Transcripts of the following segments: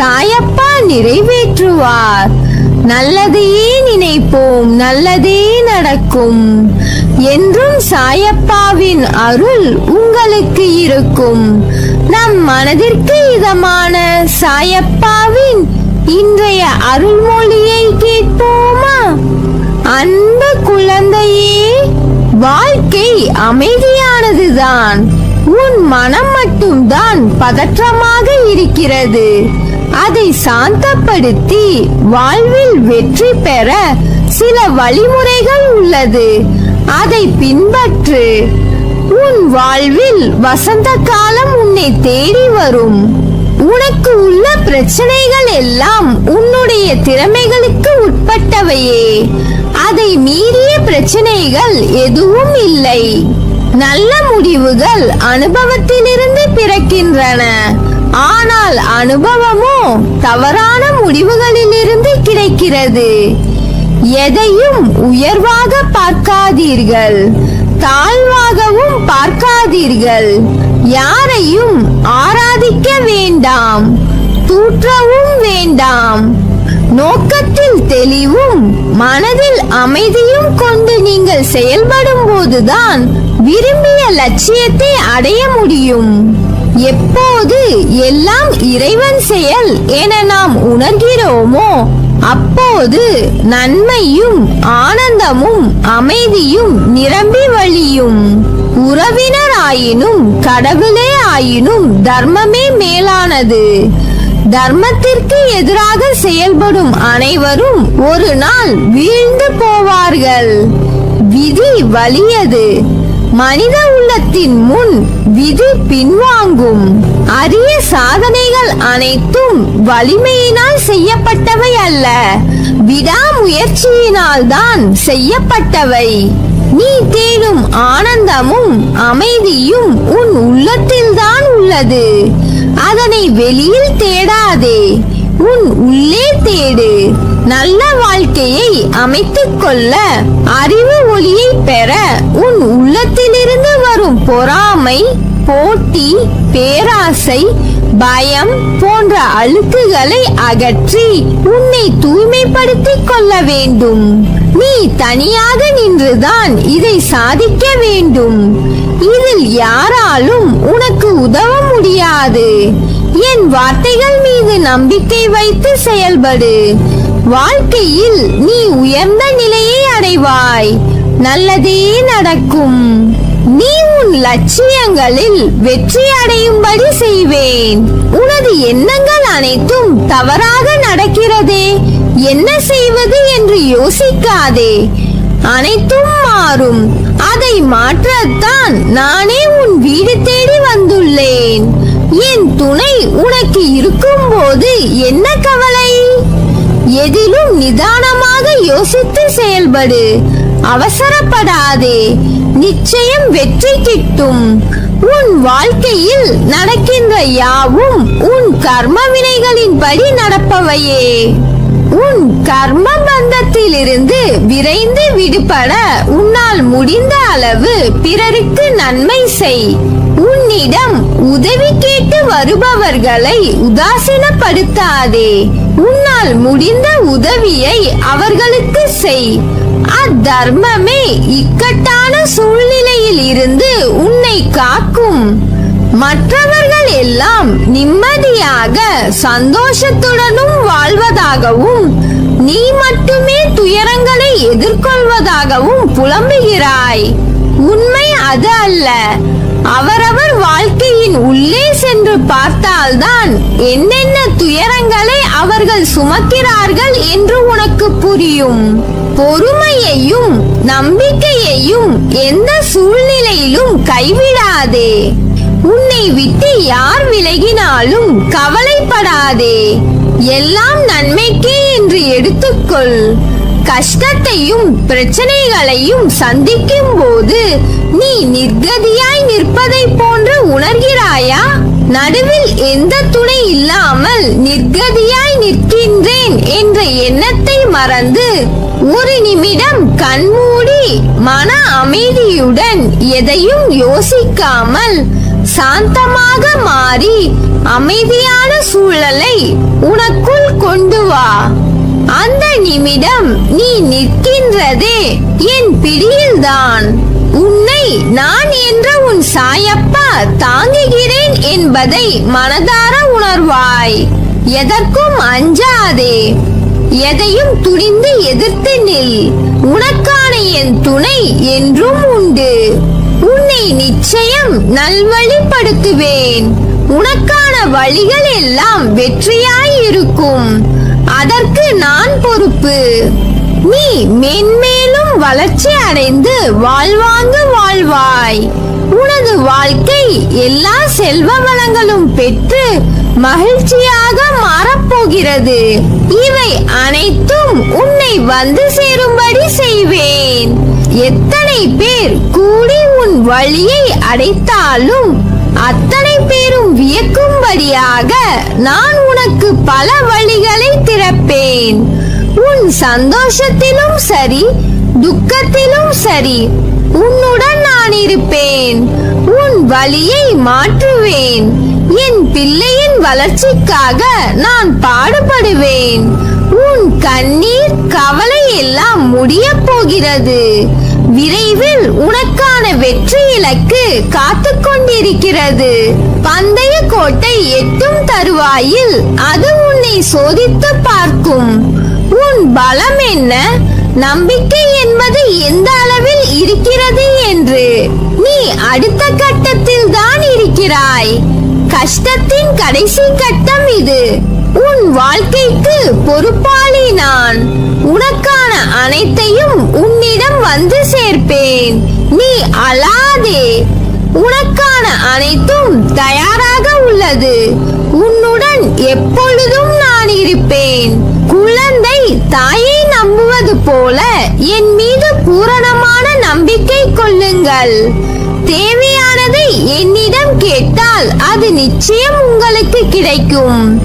சாயப்பா நிறைவேற்றுவார். நல்லதையே நினைப்போம் நல்லதே நடக்கும். என்றும் சாயப்பாவின் அருள் உங்களுக்கு இருக்கும். நம் மனதிற்கு இதமான சாயப்பாவின் இன்றைய அருள்மொழியை கேட்போமா? அன்பு குழந்தையே வாழ்க்கை அமைதியானதுதான். உன் மனம் மட்டும்தான் பதற்றமாக இருக்கிறது. அதை சாந்தப்படுத்தி வாழ்வில் வெற்றி பெற சில வழிமுறைகள் உள்ளது. அதை பின்பற்று. உன் வாழ்வில் வசந்த காலம் உன்னை தேடி வரும். உனக்கு உள்ள பிரச்சனைகள் எல்லாம் உன்னுடைய திறமைகளுக்கு உட்பட்டவையே. அதை மீறிய பிரச்சனைகள் எதுவும் இல்லை. நல்ல முடிவுகள் அனுபவத்திலிருந்து பிறக்கின்றன. ஆனால் அனுபவமோ தவறான முடிவுகளிலிருந்து கிடைக்கிறது. எதையும் உயர்வாக பார்க்காதீர்கள் தாழ்வாகவும் பார்க்காதீர்கள். யாரையும் ஆராதிக்க வேண்டாம் தூற்றவும் வேண்டாம். நோக்கத்தில் தெளிவும் மனதில் அமைதியும் கொண்டு நீங்கள் செயல்படும் போதுதான் விரும்பிய லட்சியத்தை அடைய முடியும். எப்போது எல்லாம் இறைவன் செயல் என நாம் உணர்கிறோமோ அப்போது நன்மையும் ஆனந்தமும் அமைதியும் நிரம்பி வழியும். உறவினர் ஆயினும் கடவுளே ஆயினும் தர்மமே மேலானது. தர்மத்திற்கு எதிராக செயல்படும் அனைவரும் ஒரு நாள் வீழ்ந்து போவார்கள். விதி வலியது. மனித உள்ளத்தின் முன் விதி பின்வாங்கும். அரிய சாதனைகள் அனைத்தும் வலிமையினால் செய்யப்பட்டவை அல்ல. விடாமுயற்சியினால் தான் செய்யப்பட்டவை. நீ தேடும் ஆனந்தமும் அமைதியும் உன் உள்ளத்தில் தான் உள்ளது. அதனை வெளியில் தேடாதே. உன் உள்ளே தேடு. நல்ல வாழ்க்கையை அமைத்துக் கொள்ள அறிவு ஒளியை பெற உன் உள்ளத்திலிருந்து வரும் பொறாமை போட்டி பேராசை பயம் போன்ற அழுக்குகளை அகற்றி உன்னை தூய்மைப்படுத்திக் கொள்ள வேண்டும். நீ தனியாக நின்றுதான் இதை சாதிக்க வேண்டும். இதில் யாராலும் உனக்கு உதவ முடியாது. என் வார்த்தைகள் மீது நம்பிக்கை வைத்து செயல்படு. வாழ்க்கையில் நீ உயர்ந்த நிலையை அடைவாய். நல்லதே நடக்கும். நீ உன் லட்சியங்களில் வெற்றி அடையும்படி செய்வேன். உனது எண்ணங்கள் அனைத்தும் தவறாக நடக்கிறதே. என்ன செய்வது என்று யோசிக்காதே. அனைத்தும் மாறும். அதை மாற்றத்தான் நானே உன் இருக்கும்போது என்ன கவலை? எதிலும் நிதானமாக யோசித்து செயல்படு. அவசரப்படாதே. நிச்சயம் வெற்றி கிட்டும். உன் வாழ்க்கையில் நடக்கின்ற யாவும் உன் கர்ம வினைகளின்படி நடப்பவையே. உன் கர்ம பந்தத்திலிருந்து விரைந்து விடுபட உன்னால் முடிந்த அளவு பிறருக்கு நன்மை செய். உன்னிடம் உதவி கேட்டு வருபவர்களை உதாசீனப்படுத்தாதே. உன்னால் முடிந்த உதவியை அவர்களுக்கு செய். அத்தர்மமே இக்கட்டான சூழ்நிலையில் இருந்து உன்னை காக்கும். மற்றவர்கள் எல்லாம் நிம்மதியாக சந்தோஷத்துடனும் வாழ்வதாகவும் நீ மட்டுமே துயரங்களை எதிர்கொள்வதாகவும் புலம்புகிறாய். உண்மை அது அல்ல. அவரவர் வாழ்க்கையின் உள்ளே சென்று பார்த்தால்தான் என்னென்ன துயரங்களை அவர்கள் சுமக்கிறார்கள் என்று உனக்கு புரியும். பொறுமையையும் நம்பிக்கையையும் எந்த சூழ்நிலையிலும் கைவிடாதே. உன்னை விட்டு யார் விலகினாலும் கவலைப்படாதே. எல்லாம் நன்மைக்கே என்று எடுத்துக்கொள். கஷ்டத்தையும் பிரச்சனைகளையும் சந்திக்கும் போது நீ நிர்கதியாய் நிற்பதை போன்று உணர்கிறாயா? நடுவில் எந்த துணை இல்லாமல் நிர்கதியாய் நிற்கின்றேன் என்ற எண்ணத்தை மறந்து ஒரு நிமிடம் கண்மூடி மன அமைதியுடன் எதையும் யோசிக்காமல் சாந்தமாக மாறி அமைதியான சூழலை உனக்குள் கொண்டு வா. அந்த நிமிடம் நீ நிற்கின்றதே என் பிடியில்தான். உன்னை நான் என்ற உன் சாயப்பா தாங்குகிறேன் என்பதை மனதார உணர்வாய். எதற்கும் அஞ்சாதே. எதையும் துணிந்து எதிர்த்து நில். உனக்கான என் துணை என்றும் உண்டு. உன்னை நிச்சயம் நல்வழிப்படுத்துவேன். உனக்கான வழிகள் எல்லாம் வெற்றியாய் இருக்கும். அதற்கு நான் பொறுப்பு. நீ மென் வளர்ச்சி அடைந்து வாழ்வாங்கு வாழ்வாய். உனது வாழ்க்கை எல்லா செல்வ வளங்களும் பெற்று மகிழ்ச்சியாக மாறப்போகிறது. இவை அனைத்தும் உன்னை வந்து சேரும்படி செய்வேன். எத்தனை பேர் கூடி உன் வழியை அடைத்தாலும் அத்தனை பேரும் வியக்கும்படியாக நான் உனக்கு பல வழிகளை திறப்பேன். உன் சந்தோஷத்திலும் சரி துக்கத்திலும் சரி உன்னுடன் நான் இருப்பேன். உன் வழியை மாற்றுவேன். என் பிள்ளையின் வளர்ச்சிக்காக நான் பாடுபடுவேன். உன் கண்ணீர் கவலை எல்லாம் முடியப் போகிறது. விரைவில் உனக்கான வெற்றி இலக்கு காத்து கொண்டிருக்கிறது. பந்தய கோட்டை எட்டும் தருவாயில் அது உன்னை சோதித்து பார்க்கும். உன் பலம் என்ன? நம்பிக்கை என்பது எந்த அளவில் இருக்கிறது என்று நீ அடுத்த கட்டத்தில் தான் இருக்கிறாய். கஷ்டத்தின் கடைசி கட்டம் இது. உன் வாழ்க்கைக்கு பொறுப்பாளி நான். உனக்கான அனைத்தையும் உன்னிடம் வந்து சேர்ப்பேன். நீ அழாதே. உனக்கான அனைத்தும் தயாராக உள்ளது. உன்னுடன் எப்பொழுதும் நான் இருப்பேன். குழந்தை தாயை நம்புவது போல என் மீது பூரணமான நம்பிக்கை கொள்ளுங்கள். தேவையானதை என்னிடம் கேட்டால் அது நிச்சயம் உங்களுக்கு கிடைக்கும்.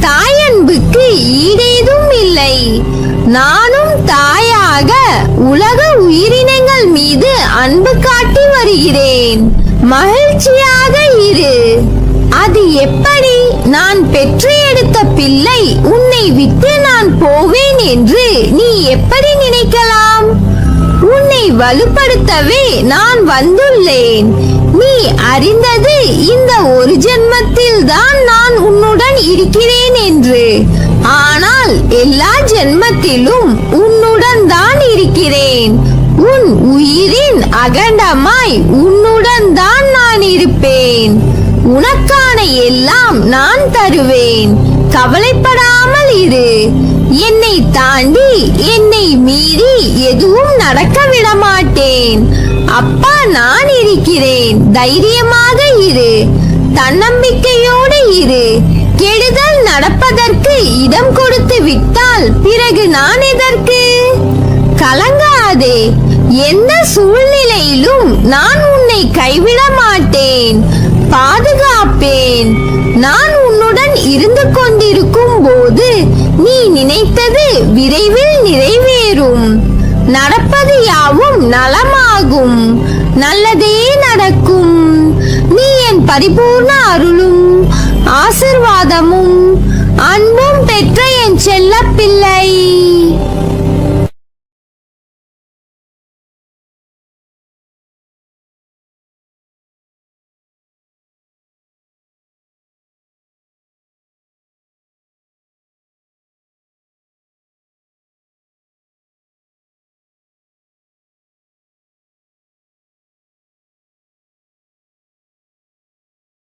தாயன்புக்கு ஈடேதும் இல்லை. நானும் தாயாக உலக உயிரினங்கள் மீது அன்பு காட்டி வருகிறேன். மகிழ்ச்சியாக இரு. அது எப்படி? நான் பெற்று எடுத்த பிள்ளை உன்னை விட்டு நான் போவேன் என்று நீ எப்படி நினைக்கலாம்? உன்னை வலுப்படுத்தவே நான் வந்துள்ளேன். நீ அறிந்தது இந்த ஒரு ஜென்மத்தில் தான் நான் உன்னுடன் இருக்கிறேன் என்று. ஆனால் எல்லா ஜென்மத்திலும் உன்னுடன் தான் இருக்கிறேன். உன் உயிரின் அகண்டமாய் உன்னுடன் தான் நான் இருப்பேன். உனக்கான எல்லாம் நான் தருவேன். கவலைப்படாமல் இரு. என்னை தாண்டி என்னை மீறி எதுவும் நடக்க விட மாட்டேன் அப்பா நான் இருக்கிறேன். தைரியமாக இரு. தன்னம்பிக்கையோடு இரு. கெடுதல் நடப்பதற்கு இடம் கொடுத்து விட்டால் பிறகு நான் எதற்கு? கலங்காதே. எந்த சூழ்நிலையிலும் நான் உன்னை கைவிட மாட்டேன். பாதுகாப்பேன். நான் உன்னுடன் இருந்து கொண்டிருக்கும் போது நீ நினைத்தது விரைவில் நிறைவேறும். நடப்பது யாவும் நலமாகும். நல்லதே நடக்கும். நீ என் பரிபூர்ண அருளும். ஆசிர்வாதமும் அன்பும் பெற்ற என் செல்ல பிள்ளை